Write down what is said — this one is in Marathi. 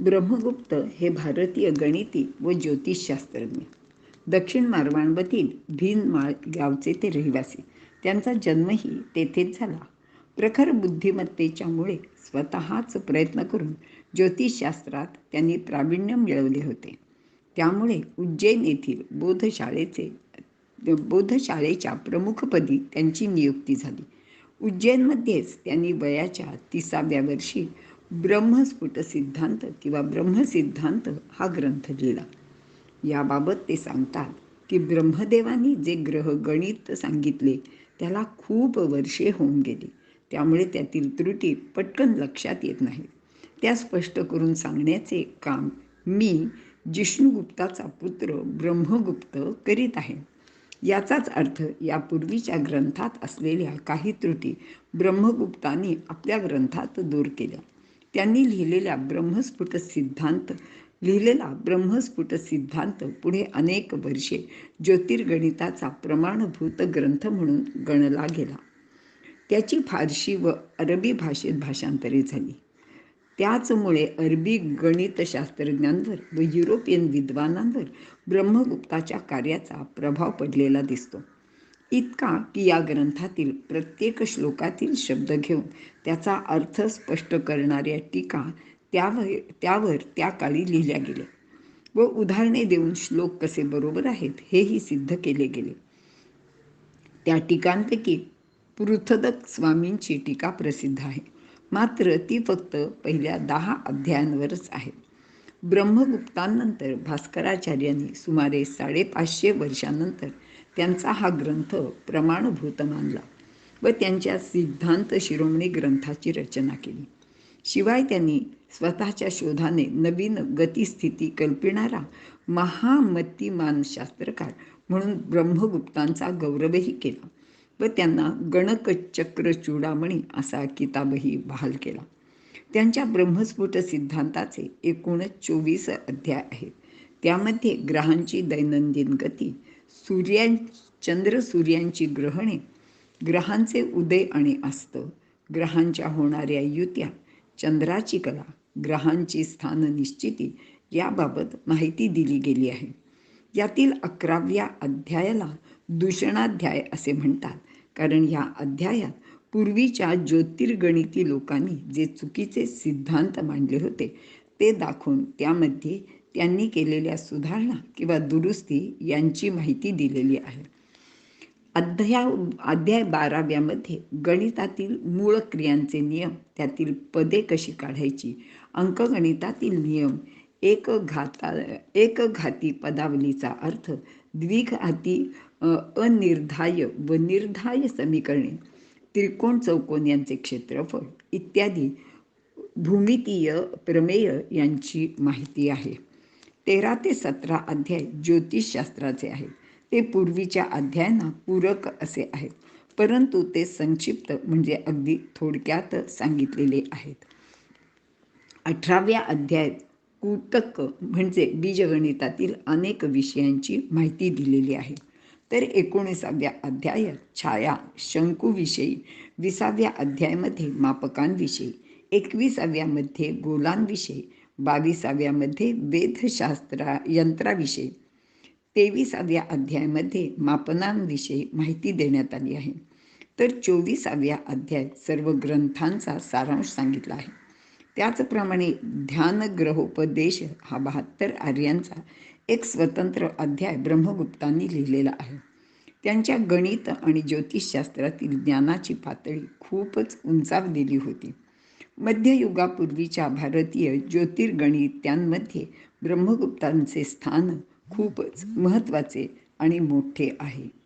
ब्रह्मगुप्त हे भारतीय गणिती व ज्योतिषशास्त्रज्ञ. दक्षिण मारवाणमधील भीनमाळ गावचे ते रहिवासी. त्यांचा जन्मही तेथेच झाला. प्रखर बुद्धिमत्तेच्यामुळे स्वतःच प्रयत्न करून ज्योतिषशास्त्रात त्यांनी प्रावीण्य मिळवले होते. त्यामुळे उज्जैन येथील बोधशाळेचे बोधशाळेच्या प्रमुखपदी त्यांची नियुक्ती झाली. उज्जैनमध्येच त्यांनी वयाच्या तिसाव्या वर्षी ब्रह्मस्फुट सिद्धांत किंवा ब्रह्मसिद्धांत हा ग्रंथ लिहिला. याबाबत ते सांगतात की ब्रह्मदेवानी जे ग्रह गणित सांगितले त्याला खूप वर्षे होऊन गेली. त्यामुळे त्यातील त्रुटी पटकन लक्षात येत नाहीत. त्या स्पष्ट करून सांगण्याचे काम मी जिष्णुगुप्ताचा पुत्र ब्रह्मगुप्त करीत आहे. याचाच अर्थ यापूर्वीच्या ग्रंथात असलेल्या काही त्रुटी ब्रह्मगुप्तांनी आपल्या ग्रंथात दूर केल्या. त्यांनी लिहिलेल्या ब्रह्मस्फुट सिद्धांत लिहिलेला ब्रह्मस्फुट सिद्धांत पुढे अनेक वर्षे ज्योतिर्गणिताचा प्रमाणभूत ग्रंथ म्हणून गणला गेला. त्याची फारशी व अरबी भाषेत भाषांतरे झाली. त्याचमुळे अरबी गणितशास्त्रज्ञांवर व युरोपियन विद्वानांवर ब्रह्मगुप्ताच्या कार्याचा प्रभाव पडलेला दिसतो. इतका की या ग्रंथातील प्रत्येक श्लोकातील शब्द घेऊन त्याचा अर्थ स्पष्ट करणाऱ्या टीका त्यावर त्यावर त्या काळी लिहिल्या गेल्या व उदाहरणे देऊन श्लोक कसे बरोबर आहेत हेही सिद्ध केले गेले. त्या टीकांपैकी पृथदक स्वामींची टीका प्रसिद्ध आहे. मात्र ती फक्त पहिल्या दहा अध्यायांवरच आहे. ब्रह्मगुप्तांनंतर भास्कराचार्यांनी सुमारे साडेपाचशे वर्षांनंतर त्यांचा हा ग्रंथ प्रमाणभूत मानला व त्यांच्या सिद्धांत शिरोमणी ग्रंथाची रचना केली. शिवाय त्यांनी स्वतःच्या शोधाने नवीन गतिस्थिती कल्पिणारा महामतिमानशास्त्रकार म्हणून ब्रह्मगुप्तांचा गौरवही केला व त्यांना गणकचक्र चूडामणी असा किताबही बहाल केला. त्यांच्या ब्रह्मस्फुट सिद्धांताचे एकूणच चोवीस अध्याय आहेत. त्यामध्ये ग्रहांची दैनंदिन गती सूर्यां चंद्र सूर्यांची ग्रहणे ग्रहांचे उदय आणि अस्त ग्रहांच्या होणाऱ्या युत्या चंद्राची कला ग्रहांची स्थान निश्चिती याबाबत माहिती दिली गेली आहे. यातील अकराव्या अध्यायाला दूषणाध्याय असे म्हणतात कारण या अध्यायात पूर्वीच्या ज्योतिर्गणिती लोकांनी जे चुकीचे सिद्धांत मांडले होते ते दाखवून त्यामध्ये त्यांनी केलेल्या सुधारणा किंवा दुरुस्ती यांची माहिती दिलेली आहे. अध्याय अध्याय बाराव्यामध्ये गणितातील मूळ क्रियांचे नियम त्यातील पदे कशी काढायची? अंकगणितातील नियम एक घाता एक घाती पदावलीचा अर्थ द्विघाती अनिर्धाय व निर्धाय समीकरणे त्रिकोण चौकोन यांचे क्षेत्रफळ इत्यादी भूमितीय प्रमेय यांची माहिती आहे. तेरा ते सतरा अध्याय ज्योतिषशास्त्राचे आहेत. ते पूर्वीच्या अध्यायांना पूरक असे आहेत. परंतु ते संक्षिप्त म्हणजे अगदी थोडक्यात सांगितलेले आहेत. अठराव्या अध्यायात कूटक म्हणजे बीजगणितातील अनेक विषयांची माहिती दिलेली आहे. तर एकोणीसाव्या अध्यायात छाया शंकूविषयी विसाव्या अध्यायामध्ये मापकांविषयी एकविसाव्यामध्ये गोलांविषयी बावीसाव्यामध्ये वेधशास्त्रा यंत्राविषयी तेविसाव्या अध्यायामध्ये मापनांविषयी माहिती देण्यात आली आहे. तर चोवीसाव्या अध्यायात सर्व ग्रंथांचा सारांश सांगितला आहे. त्याचप्रमाणे ध्यानग्रहोपदेश हा बहात्तर आर्यांचा एक स्वतंत्र अध्याय ब्रह्मगुप्तांनी लिहिलेला आहे. त्यांच्या गणित आणि ज्योतिषशास्त्रातील ज्ञानाची पातळी खूपच उंचावलेली होती. मध्ययुगापूर्वीच्या भारतीय ज्योतिर्गणित्यांमध्ये ब्रह्मगुप्तांचे स्थान खूपच महत्त्वाचे आणि मोठे आहे.